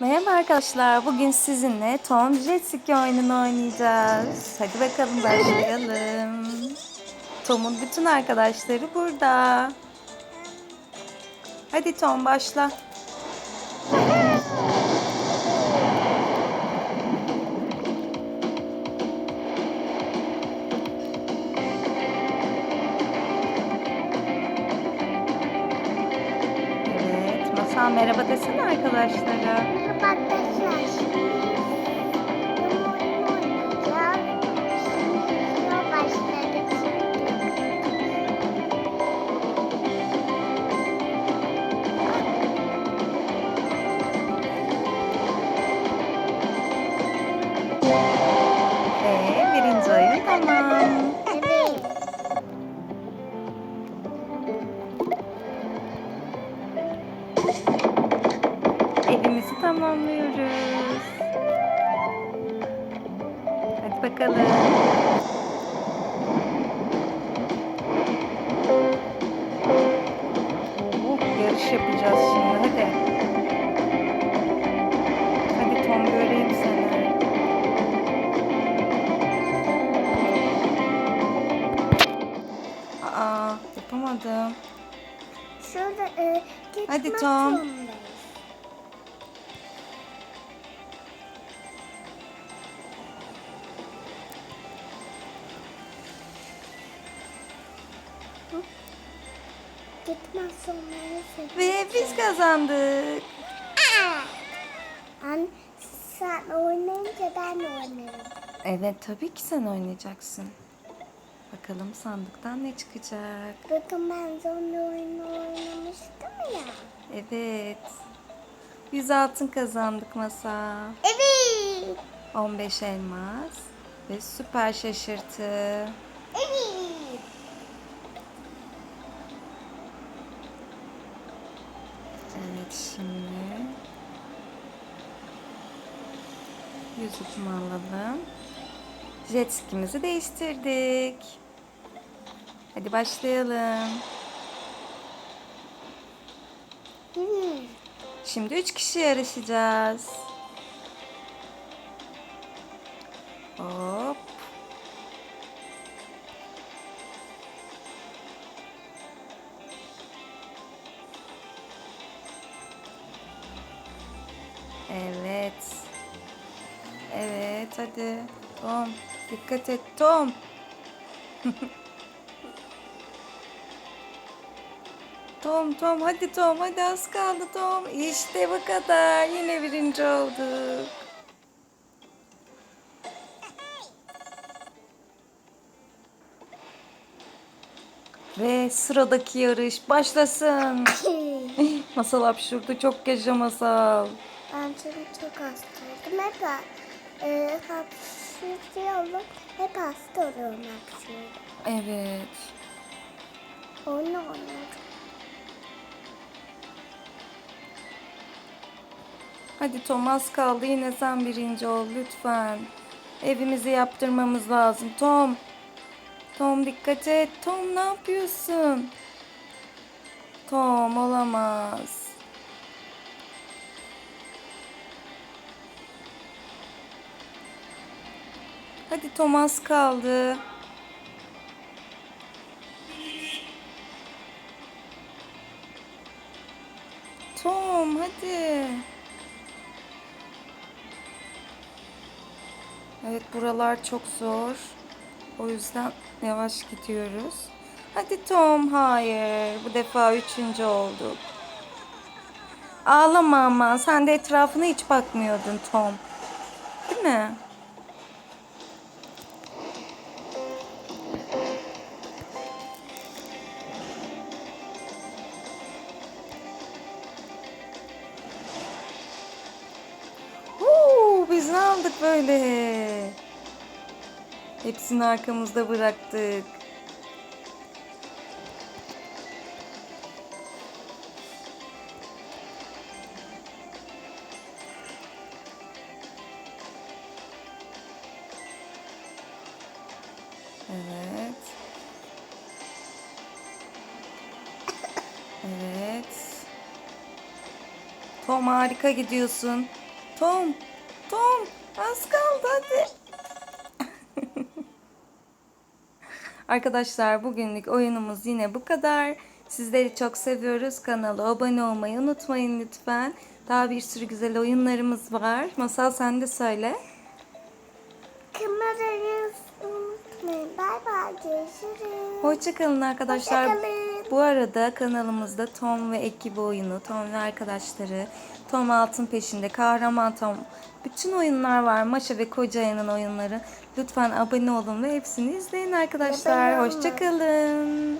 Merhaba arkadaşlar. Bugün sizinle Tom Jet Ski oyununu oynayacağız. Hadi bakalım başlayalım. Tom'un bütün arkadaşları burada. Hadi Tom başla. Evet, Masal merhaba desene arkadaşlara. Ve birinci oyun tamam. Evimizi tamamlıyoruz. Hadi bakalım. Oh, yarış yapacağız şimdi. Hadi. Hadi Tom göreyim seni. Aa, yapamadım. Şurada e, Hadi Tom. zorundayız. Ve biz kazandık. An, sen oynayınca ben oynarım. Evet tabii ki sen oynayacaksın. Bakalım sandıktan ne çıkacak. Bakın ben zombi oyunu oynamıştım ya. Evet. 100 altın kazandık masa. Evet. 15 elmas ve süper şaşırtı. Evet. Evet şimdi yüzükümü alalım. Jet skimizi değiştirdik. Hadi başlayalım. Şimdi üç kişi yarışacağız. Hop. Evet. Evet hadi. Tom. Dikkat et Tom. Tom Tom hadi Tom hadi az kaldı Tom. İşte bu kadar. Yine birinci olduk. Ve sıradaki yarış başlasın. Masal hapşurdu çok yaşa masal. Ben seni çok hastaydım. Hep e, hapşırıyorum. Hep hasta oluyorum hapşırıyorum. Evet. Oyun oynuyorum. Hadi Thomas kaldı yine sen birinci ol lütfen. Evimizi yaptırmamız lazım Tom. Tom dikkat et. Tom ne yapıyorsun? Tom olamaz. Hadi Thomas kaldı. Tom hadi. Evet buralar çok zor. O yüzden yavaş gidiyoruz. Hadi Tom hayır. Bu defa üçüncü olduk. Ağlama ama sen de etrafına hiç bakmıyordun Tom. Değil mi? Biz ne aldık böyle? Hepsini arkamızda bıraktık. Evet. Evet. Tom harika gidiyorsun. Tom, Tom az kaldı hadi. Arkadaşlar bugünlük oyunumuz yine bu kadar. Sizleri çok seviyoruz. Kanala abone olmayı unutmayın lütfen. Daha bir sürü güzel oyunlarımız var. Masal sen de söyle. Kamerayı unutmayın. Bay bay. Görüşürüz. Hoşçakalın arkadaşlar. Hoşçakalın. Bu arada kanalımızda Tom ve ekibi oyunu, Tom ve arkadaşları, Tom Altın Peşinde, Kahraman Tom, bütün oyunlar var. Maşa ve Kocaya'nın oyunları. Lütfen abone olun ve hepsini izleyin arkadaşlar. Hoşçakalın.